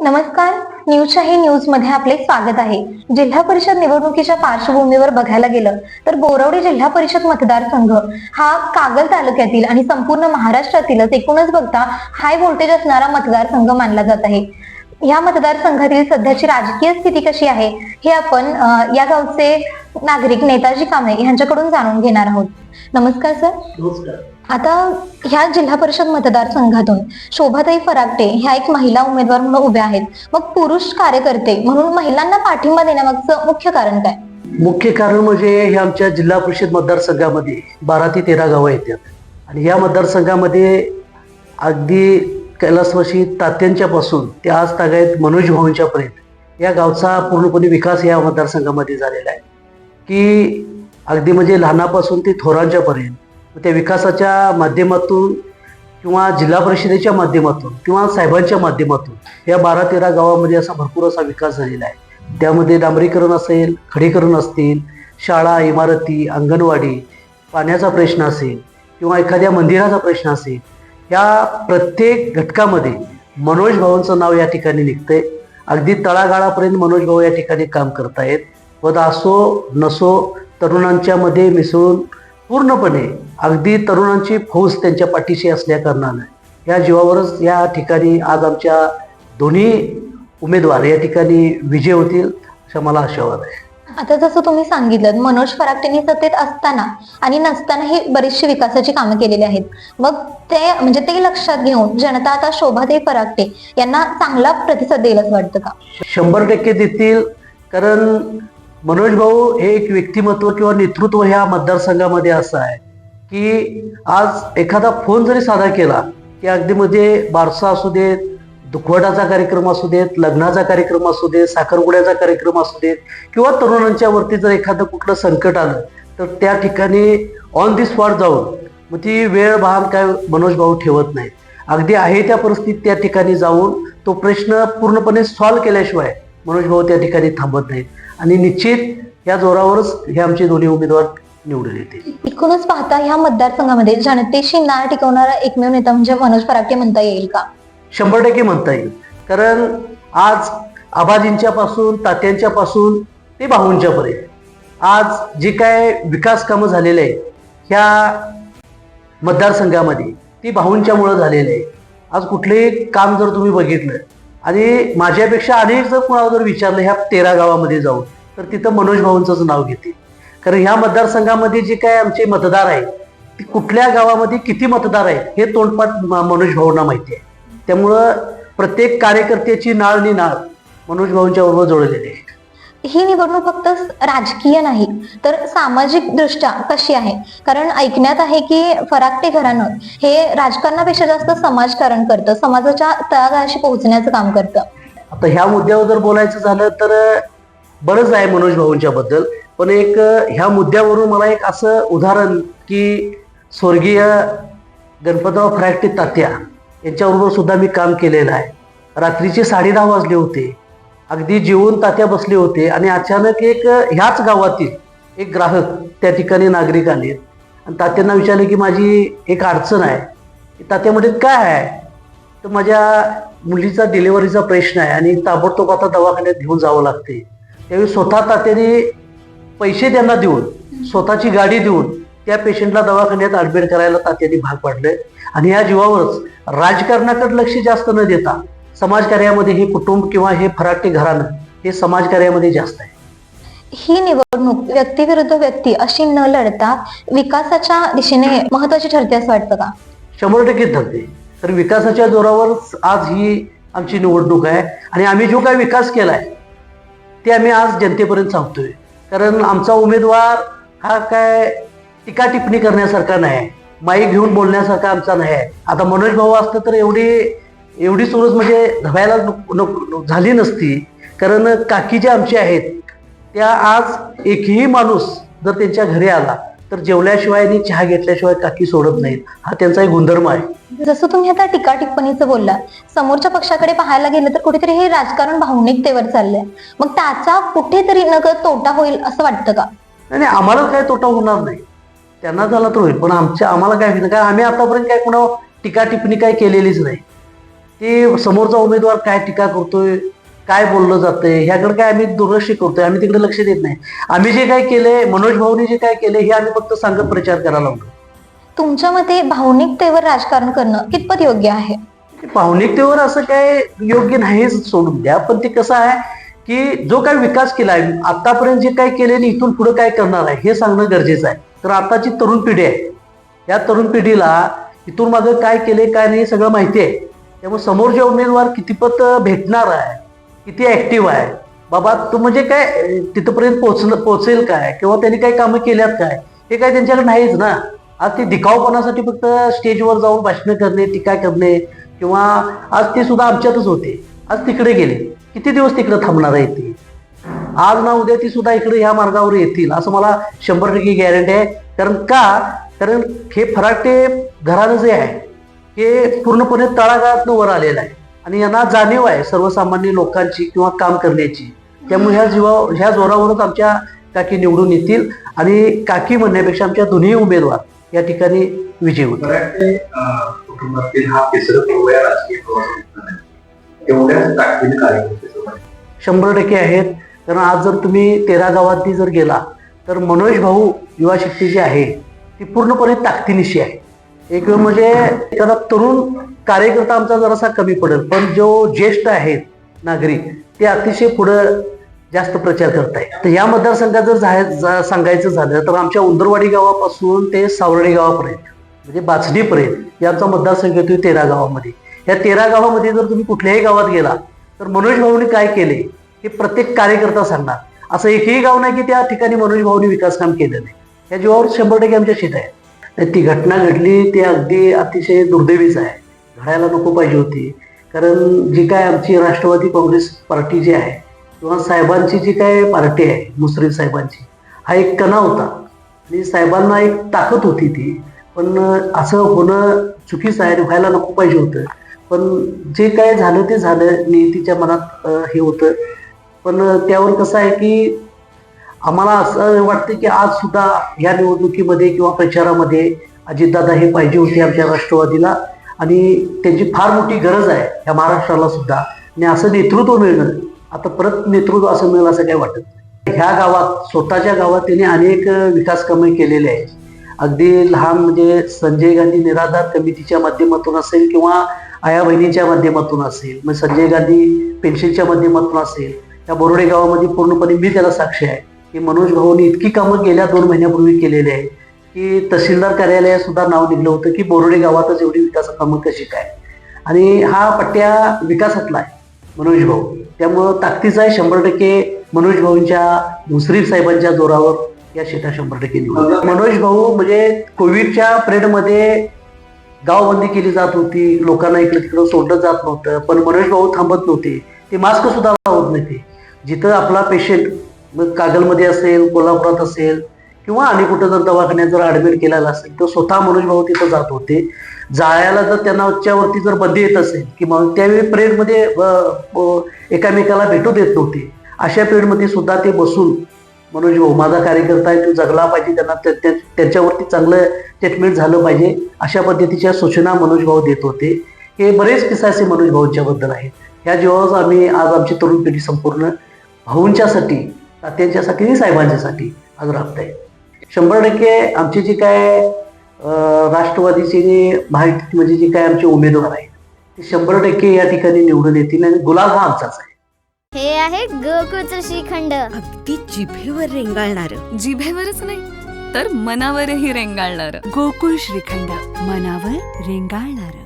नमस्कार. न्यूजशाही न्यूजमध्ये आपले स्वागत आहे. जिल्हा परिषद निवडणुकीच्या पार्श्वभूमीवर बघायला गेलं तर बोरवडी जिल्हा परिषद मतदारसंघ हा कागल तालुक्यातील आणि संपूर्ण महाराष्ट्रातीलच एकूणच बघता हाय व्होल्टेज असणारा मतदारसंघ मानला जात आहे. या मतदारसंघातील सध्याची राजकीय स्थिती कशी आहे हे आपण या गावचे नागरिक नेताजी कांबळे यांच्याकडून जाणून घेणार आहोत. नमस्कार सर नमस्कार. आता ह्या जिल्हा परिषद मतदारसंघातून शोभाताई फरागटे ह्या एक महिला उमेदवार म्हणून उभ्या आहेत. मग पुरुष कार्यकर्ते म्हणून महिलांना पाठिंबा देण्यामागचं मुख्य कारण काय? मुख्य कारण म्हणजे हे आमच्या जिल्हा परिषद मतदारसंघामध्ये बारा ते तेरा गावं येतात आणि या मतदारसंघामध्ये अगदी कैलासवाशी तात्यांच्यापासून ते आज तागायत मनोज भाऊंच्यापर्यंत. या गावचा पूर्णपणे विकास या मतदारसंघामध्ये झालेला आहे. की अगदी म्हणजे लहानापासून ते थोरांच्यापर्यंत त्या विकासाच्या माध्यमातून किंवा जिल्हा परिषदेच्या माध्यमातून किंवा साहेबांच्या माध्यमातून या बारा तेरा गावामध्ये असा भरपूर असा विकास झालेला आहे. त्यामध्ये डांबरीकरण असेल खडीकरण असतील शाळा इमारती अंगणवाडी पाण्याचा प्रश्न असेल किंवा एखाद्या मंदिराचा प्रश्न असेल या प्रत्येक घटकामध्ये मनोज भाऊंचं नाव या ठिकाणी निघतंय. अगदी तळागाळापर्यंत मनोज भाऊ या ठिकाणी काम करतायत. व असो नसो तरुणांच्यामध्ये मिसळून पूर्णपणे अगदी तरुणांची फौज त्यांच्या पाठीशी असल्या कारणानं. या जीवावरच या ठिकाणी आज आमच्या दोन्ही उमेदवार या ठिकाणी विजय होतील असा मला आशावाद आहे आता जसं तुम्ही सांगितलं मनोज फरागटेंनी सत्तेत असताना आणि नसतानाही बरीचशी विकासाची कामं केलेली आहेत. मग ते म्हणजे ते लक्षात घेऊन जनता आता शोभाताई फरागटे यांना चांगला प्रतिसाद देईल असं वाटतं का? शंभर टक्के देतील कारण मनोज भाऊ हे एक व्यक्तिमत्व किंवा नेतृत्व ह्या मतदारसंघामध्ये असं आहे की आज एखादा फोन जरी साधा केला की अगदी म्हणजे बारसा असू देत दुखवटाचा कार्यक्रम असू देत लग्नाचा कार्यक्रम असू देत साखरगुड्याचा कार्यक्रम असू देत किंवा तरुणांच्या वरती जर एखादं कुठलं संकट आलं तर त्या ठिकाणी ऑन दी स्पॉट जाऊन मग ती वेळ भान काय मनोज भाऊ ठेवत नाही अगदी आहे त्या परिस्थितीत त्या ठिकाणी जाऊन तो प्रश्न पूर्णपणे सॉल्व्ह केल्याशिवाय मनोज भाऊ त्या ठिकाणी थांबत नाहीत. आणि निश्चित या जोरावरच हे आमचे दोन्ही उमेदवार निवडून येतील. एकूणच पाहता ह्या मतदारसंघामध्ये जनतेशी नाळ टिकवणारा एकमेव नेता म्हणजे मनोज फरागटे म्हणता येईल का? शंभर टक्के म्हणता येईल. कारण आज आबाजींच्या पासून तात्यांच्या पासून ते भाऊंच्या पर्यंत आज जे काय विकास कामं झालेले आहे ह्या मतदारसंघामध्ये ती भाऊंच्यामुळं झालेले आहे आज कुठलेही काम जर तुम्ही बघितलं आणि माझ्यापेक्षा अनेक जर कुणाला जर विचारलं ह्या तेरा गावामध्ये जाऊन तर तिथं मनोज भाऊंचंच नाव घेतील. कारण ह्या मतदारसंघामध्ये जे काय आमचे मतदार आहेत ते कुठल्या गावामध्ये किती मतदार आहेत हे तोंडपाठ म- मनोज भाऊंना माहिती आहे. त्यामुळं प्रत्येक कार्यकर्त्याची नाळ आणि नाळ मनोज भाऊंच्या बरोबर जोडलेली आहे. ही निवडणूक फक्त राजकीय नाही तर सामाजिक दृष्ट्या कशी आहे? कारण ऐकण्यात आहे की फराकटे घराणं हे राजकारणापेक्षा जास्त समाजकारण करतं समाजाच्या तळागाळाशी पोहोचण्याचं काम करतं. आता ह्या मुद्द्यावर जर बोलायचं झालं तर बरंच आहे मनोज भाऊंच्या बद्दल पण एक ह्या मुद्द्यावरून मला एक असं उदाहरण की स्वर्गीय गणपतराव फराकटे तात्या यांच्याबरोबर सुद्धा मी काम केलेलं आहे. रात्रीचे साडे दहा वाजले होते. अगदी जीवन तात्या बसले होते आणि अचानक एक ह्याच गावातील एक ग्राहक त्या ठिकाणी नागरिक आले. आणि तात्यांना विचारले की माझी एक अडचण आहे. तात्या म्हणजे काय आहे? तर माझ्या मुलीचा डिलिव्हरीचा प्रश्न आहे आणि ताबडतोब आता दवाखान्यात घेऊन जावं लागते. त्यावेळी स्वतः तात्याने पैसे त्यांना देऊन स्वतःची गाडी देऊन त्या पेशंटला दवाखान्यात ॲडमिट करायला तात्याने भाग पाडले. आणि या जीवावरच राजकारणाकडे लक्ष जास्त न देता समाजकार्यामध्ये हे कुटुंब किंवा हे फराटे घराणं हे समाजकार्यामध्ये जास्त आहे. ही निवडणूक व्यक्तीविरुद्ध व्यक्ती अशी न लढता विकासाच्या दिशेने महत्वाची ठरते असं वाटतं का? शंभर टक्के ठरते. तर विकासाच्या जोरावर आज ही आमची निवडणूक आहे आणि आम्ही जो काय विकास केलाय ते आम्ही आज जनतेपर्यंत सांगतोय. कारण आमचा उमेदवार हा काय टीका टिप्पणी करण्यासारखा नाही आहे. माईक घेऊन बोलण्यासारखा आमचा नाही आहे. आता मनोज भाऊ असतं तर एवढी एवढी सोडच म्हणजे धवायला झाली नसती. कारण काकी ज्या आमचे आहेत त्या आज एकही माणूस जर त्यांच्या घरी आला तर जेवल्याशिवाय आणि चहा घेतल्याशिवाय काकी सोडत नाहीत. हा त्यांचा एक गुणधर्म आहे. जसं तुम्ही आता टीका टिप्पणीचं बोलला समोरच्या पक्षाकडे पाहायला गेलं तर कुठेतरी हे राजकारण भावनिकतेवर चाललंय. मग त्याचा कुठेतरी नकळत तोटा होईल असं वाटतं का? आणि आम्हाला काय तोटा होणार नाही. त्यांना झाला तर होईल पण आमच्या आम्हाला काय होईल? काय आम्ही आतापर्यंत काय कुणा टीका टिप्पणी काय केलेलीच नाही. ते समोरचा उमेदवार काय टीका करतोय काय बोललं जातंय ह्याकडे काय आम्ही दुर्लक्ष करतोय आम्ही तिकडे लक्ष देत नाही. आम्ही जे काय केले मनोज भाऊनी जे काय केले हे आम्ही फक्त सांगत प्रचार करायला लागलो. तुमच्या मते भावनिकतेवर राजकारण करणं कितपत योग्य आहे? भावनिकतेवर असं काय योग्य नाहीच सोडून द्या पण ते कसं आहे की जो काय विकास केला आहे आतापर्यंत जे काय केले आणि इथून पुढे काय करणार आहे हे सांगणं गरजेचं आहे. तर आताची तरुण पिढी आहे. या तरुण पिढीला इथून मागं काय केले काय नाही हे सगळं माहिती आहे. त्यामुळे समोरचे उमेदवार कितीपत भेटणार आहे किती ॲक्टिव्ह आहे बाबा तो म्हणजे काय तिथपर्यंत पोहोचलं पोचेल काय किंवा त्यांनी काही कामं केल्यात काय हे काय त्यांच्याकडे नाहीच ना. आज ते दिखावपणासाठी फक्त स्टेजवर जाऊन भाषणं करणे टीका करणे किंवा आज ते सुद्धा आमच्यातच होते. आज तिकडे गेले. किती दिवस तिकडे थांबणार आहे ते? आज ना उद्या ती सुद्धा इकडे ह्या मार्गावर येतील असं मला शंभर टक्के गॅरंटी आहे. कारण का? कारण हे फराटे घराणं जे आहे हे पूर्णपणे तळागाळातनं वर आलेलं आहे. आणि यांना जाणीव आहे सर्वसामान्य लोकांची किंवा काम करण्याची. त्यामुळे ह्या जीवा ह्या जोरावरच आमच्या काकी निवडून येतील आणि काकी म्हणण्यापेक्षा आमच्या दोन्ही उमेदवार या ठिकाणी विजयी हा सोबत शंभर टक्के आहेत. कारण आज जर तुम्ही तेरा गावातनी जर गेला तर मनोज भाऊ युवा शक्ती जी आहे ती पूर्णपणे ताकदीनिशी आहे. एक म्हणजे एखादा तरुण कार्यकर्ता आमचा जरासा कमी पडेल पण जो ज्येष्ठ आहेत नागरिक ते अतिशय पुढं जास्त प्रचार करत आहेत तर या मतदारसंघात जर जा- सांगायचं झालं तर आमच्या उंदरवाडी गावापासून ते सावर्डे गावापर्यंत म्हणजे बाचडीपर्यंत या आमचा मतदारसंघ येतो तेरा गावामध्ये. या तेरा गावामध्ये जर तुम्ही कुठल्याही गावात गेला तर मनोज भाऊनी काय केले? हे प्रत्येक कार्यकर्ता सांगणार. असं एकही गाव नाही की त्या ठिकाणी मनोज भाऊनी विकास काम केलं नाही या जीवावर शंभर टक्के आमच्या शेत आहे तर ती घटना घडली ती अगदी अतिशय दुर्दैवीच आहे. घडायला नको पाहिजे होती. कारण जी काय आमची राष्ट्रवादी काँग्रेस पार्टी जी आहे किंवा साहेबांची जी काय पार्टी आहे मुश्रीफ साहेबांची हा एक कणा होता. आणि साहेबांना एक ताकद होती ती. पण असं होणं चुकीचं आहे व्हायला नको पाहिजे होतं. पण जे काय झालं ते झालं नियतीच्या मनात हे होतं. पण त्यावर कसं आहे की आम्हाला असं वाटतं की आज सुद्धा या निवडणुकीमध्ये किंवा प्रचारामध्ये अजितदादा हे पाहिजे होते आमच्या राष्ट्रवादीला. आणि त्यांची फार मोठी गरज आहे या महाराष्ट्राला सुद्धा. आणि असं नेतृत्व मिळणं. आता परत नेतृत्व असं मिळेल असं काही वाटत नाही. ह्या गावात स्वतःच्या गावात त्यांनी अनेक विकास कामे केलेले आहेत. अगदी लहान म्हणजे संजय गांधी निराधार कमिटीच्या माध्यमातून असेल किंवा आया बहिणीच्या माध्यमातून असेल मग संजय गांधी पेन्शनच्या माध्यमातून असेल त्या बोर्डे गावामध्ये पूर्णपणे मी त्याला साक्षी आहे. की मनोज भाऊनी इतकी कामं गेल्या दोन महिन्यापूर्वी केलेली आहे की तहसीलदार कार्यालयात सुद्धा नाव निघलं होतं की बोरडे गावातच एवढी विकास कामं कशी काय. आणि हा पट्ट्या विकासातला आहे मनोज भाऊ. त्यामुळं ताकदीचा आहे शंभर टक्के मनोज भाऊंच्या मुश्रीफ साहेबांच्या जोरावर या शेता शंभर टक्के निवडून मनोज भाऊ म्हणजे कोविडच्या पिरियडमध्ये गावबंदी केली जात होती लोकांना इकडे तिकडं सोडलं जात नव्हतं पण मनोज भाऊ थांबत नव्हते. ते मास्क सुद्धा लावत नव्हते. जिथं आपला पेशंट मग कागलमध्ये असेल कोल्हापुरात असेल किंवा आणि कुठं जर दवाखान्यात जर ॲडमिट केलेला असेल तर स्वतः मनोज भाऊ तिथं जात होते. जायला जर त्यांना जर बंदी येत असेल की त्यावेळी परेडमध्ये एकामेकाला भेटू देत नव्हते. अशा पिरियडमध्ये सुद्धा ते बसून मनोज भाऊ माझा कार्यकर्ता आहे तो जगला पाहिजे त्यांना त्या- त्यांच्यावरती चांगलं ट्रीटमेंट झालं पाहिजे. अशा पद्धतीच्या सूचना मनोज भाऊ देत होते. हे बरेच किस्से असे मनोज भाऊंच्याबद्दल आहेत. ह्या जीवावर आम्ही आज आमची तरुण पिढी संपूर्ण भाऊंच्यासाठी तात्यांच्यासाठी आणि साहेबांच्यासाठी आज राबत आहे. शंभर टक्के आमची जी काय राष्ट्रवादीचे जे महायुतीत म्हणजे जे काय आमचे उमेदवार आहेत ते शंभर टक्के या ठिकाणी निवडून येतील आणि गुलाल हा आमचाच आहे. हे आहे गोकुळचं श्रीखंड अगदी जिभेवर रेंगाळणार. जिभेवरच नाही तर मनावरही रेंगाळणार. गोकुळ श्रीखंड मनावर रेंगाळणार.